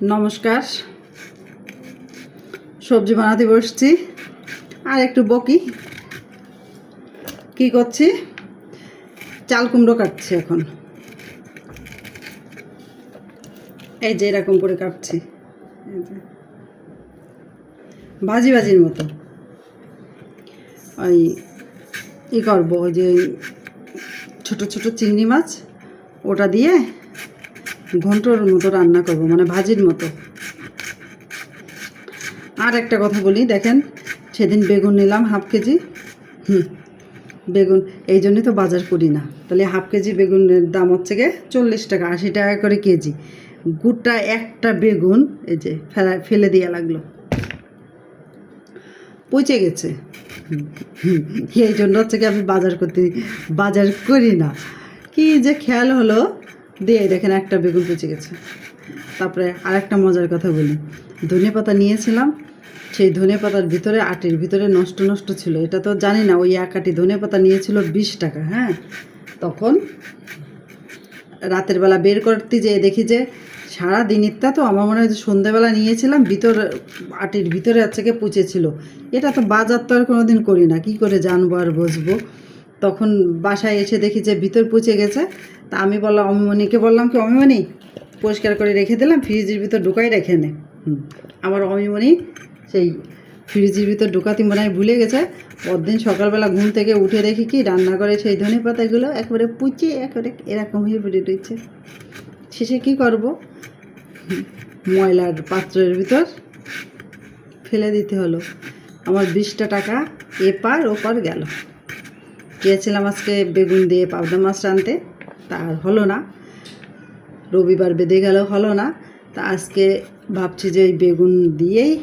নমস্কার। সবজি বানাতে বসছি। আর একটু বকি। কি করছি? চাল কুমড়ো কাটছি এখন। এই যে এরকম করে কাটছি। ভাজি ভাজির মতো। ওই ই করব, ওই যে ছোট ছোট চিংড়ি মাছ, ওটা দিয়ে ঘন্টর মতো রান্না করব মানে ভাজির মতো। আর একটা কথা বলি, দেখেন, সেদিন বেগুন নিলাম হাফ কেজি। হুম, বেগুন, এই জন্যই তো বাজার করি না। তাহলে হাফ কেজি বেগুনের দাম হচ্ছে গিয়ে চল্লিশ টাকা, আশি টাকা করে কেজি। গুড়টা একটা বেগুন, এই যে, ফেলা ফেলে দেওয়া লাগল। পচে গেছে। এই জন্য হচ্ছে কি আমি বাজার করতে বাজার করি না। কি যে খেয়াল হলো দিয়ে দেখেন একটা বেগুন পচে গেছে। তারপরে আর একটা মজার কথা বলি। ধনে পাতা নিয়েছিলাম, সেই ধনে পাতার ভিতরে আটির ভিতরে নষ্ট নষ্ট ছিল। এটা তো জানি না, ওই এক আটি ধনে পাতা নিয়েছিল বিশ টাকা হ্যাঁ? তখন রাতের বেলা বের করতে যেয়ে দেখি যে সারা দিনেরটা তো আমার মনে হয় যে সন্ধ্যাবেলা নিয়েছিলাম, ভিতর আটির ভিতরে গিয়ে পুচেছিল এটা তো বাজার তো আর কোনো দিন করি না, কী করে জানব আর বসবো? তখন বাসায় এসে দেখি যে ভিতর পুচে গেছে তা আমি বললাম অমিমণিকে বললাম কি অমিমণি পরিষ্কার করে রেখে দিলাম, ফ্রিজের ভিতর ঢুকাই রেখে নে। আমার অমিমণি সেই ফ্রিজের ভিতর ঢুকাতে মনে হয় ভুলে গেছে। পরদিন সকালবেলা ঘুম থেকে উঠে দেখি কি রান্না করে সেই ধনে পাতাগুলো একবারে পুচে, একবারে এরকম হয়ে পড়ে রয়েছে শেষে কী করব? ময়লার পাত্রের ভিতর ফেলে দিতে হলো। আমার বিশটা টাকা এপার ওপার গেল। গিয়েছিলাম আজকে বেগুন দিয়ে পাবদা মাছ রানতে তা আর হলো না। রবিবার বেঁধে গেল, হলো না। তা আজকে ভাবছি যে এই বেগুন দিয়েই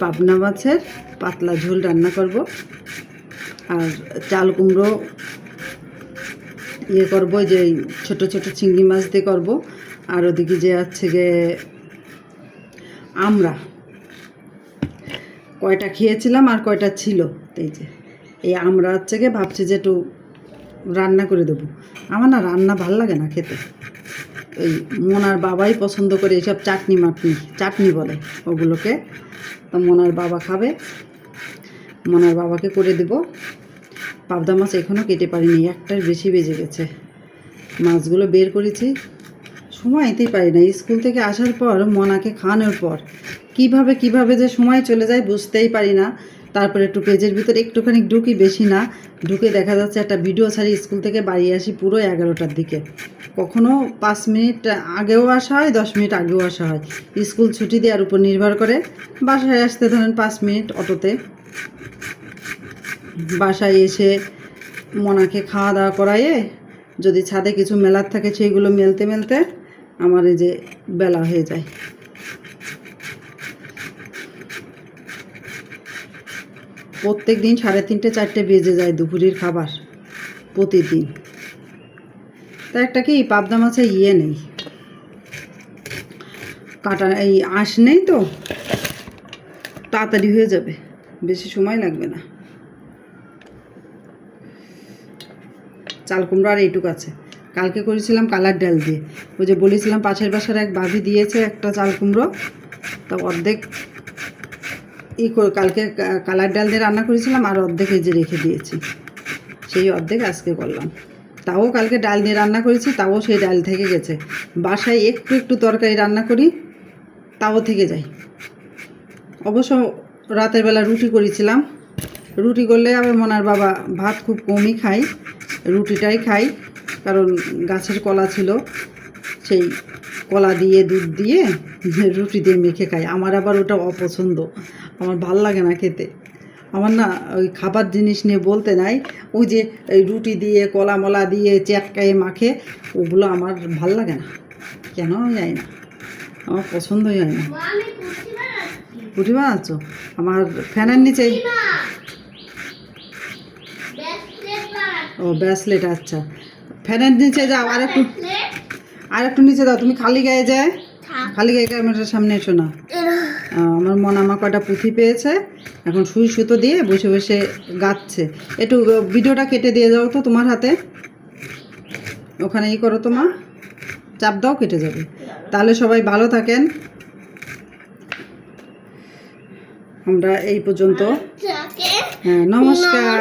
পাবনা মাছের পাতলা ঝোল রান্না করব। আর চাল কুমড়ো ইয়ে করব যে ছোট ছোট চিংড়ি মাছ দিয়ে করব। আর ওদিকে যে আছে গে আমরা। কয়টা খেয়েছিলাম আর কয়টা ছিল? এই যে, এই আমরা হচ্ছে গিয়ে ভাবছি যে একটু রান্না করে দেবো। আমার না রান্না ভালো লাগে না খেতে। ওই মোনার বাবাই পছন্দ করে এইসব চাটনি মাটনি, চাটনি বলে ওগুলোকে। তো মোনার বাবা খাবে। মোনার বাবাকে করে দেব। পাবদা মাছ এখনও কেটে পারিনি, একটার বেশি বেজে গেছে। মাছগুলো বের করেছি। সময়তেই পারি না। স্কুল থেকে আসার পর মনাকে খাওয়ানোর পর। কীভাবে কীভাবে যে সময় চলে যায় বুঝতেই পারি না। তারপরে একটু পেজের ভিতরে একটুখানি ঢুকি, বেশি না। ঢুকে দেখা যাচ্ছে একটা ভিডিও ছাড়ি, স্কুল থেকে বাড়ি আসি পুরো এগারোটার দিকে। কখনো পাঁচ মিনিট আগেও আসা হয়, দশ মিনিট আগেও আসা হয়। স্কুল ছুটি দেওয়ার উপর নির্ভর করে। বাসায় আসতে ধরেন পাঁচ মিনিট অটোতে। বাসায় এসে মনাকে খাওয়া দাওয়া করাইয়ে, যদি ছাদে কিছু মেলার থাকে সেইগুলো মেলতে মেলতে আমার এই যে বেলা হয়ে যায়। প্রত্যেক দিন সাড়ে তিনটে, চারটে বেজে যায় দুপুরের খাবার প্রতিদিন। তা একটা কি পাবদা মাছে ইয়ে নেই? কাটা, এই আঁশ নেই তো? তাড়াতাড়ি হয়ে যাবে, বেশি সময় লাগবে না। চাল কুমড়ো আর এইটুক আছে। কালকে করেছিলাম কালার ডাল দিয়ে। ওই যে বলেছিলাম পাশের বাসার এক ভাবি দিয়েছে একটা চাল কুমড়ো, তা অর্ধেক ই কালকে কালার ডাল দিয়ে রান্না করেছিলাম, আর অর্ধেক এই যে রেখে দিয়েছি। সেই অর্ধেক আজকে করলাম। তাও কালকে ডাল দিয়ে রান্না করেছি, তাও সেই ডাল থেকে গেছে। বাসায় একটু একটু তরকারি রান্না করি, তাও থেকে যায়। অবশ্য রাতের বেলা রুটি করেছিলাম। রুটি করলে আবার মনার বাবা ভাত খুব কমই খাই রুটিটাই খাই কারণ গাছের কলা ছিল। সেই কলা দিয়ে, দুধ দিয়ে রুটি দিয়ে মেখে খাই আমার আবার ওটা অপছন্দ। আমার ভালো লাগে না খেতে। আমার না ওই খাবার জিনিস নিয়ে বলতে নাই ওই যে এই রুটি দিয়ে কলা মলা দিয়ে চ্যাটকায়ে মাখে ওগুলো আমার ভালো লাগে না। কেন যাই না। আমার পছন্দই হয় না। রুটি বানাচ্ছ। আমার ফ্যানের নিচে ও ব্যাসলেট আচ্ছা। ফ্যানের নিচে যাও আর একটু আর একটু নিচে দাও তুমি খালি গায়ে যায়। খালি গায়ে ক্যামেরার সামনে এসো না। আমার মন আমার কটা পুঁথি পেয়েছে এখন সুই সুতো দিয়ে বসে বসে গাচ্ছে। একটু ভিডিওটা কেটে দিয়ে যাও তো তোমার হাতে। ওখানে ই করো তোমা চাপ দাও কেটে যাবে। তাহলে সবাই ভালো থাকেন। আমরা এই পর্যন্ত। হ্যাঁ নমস্কার।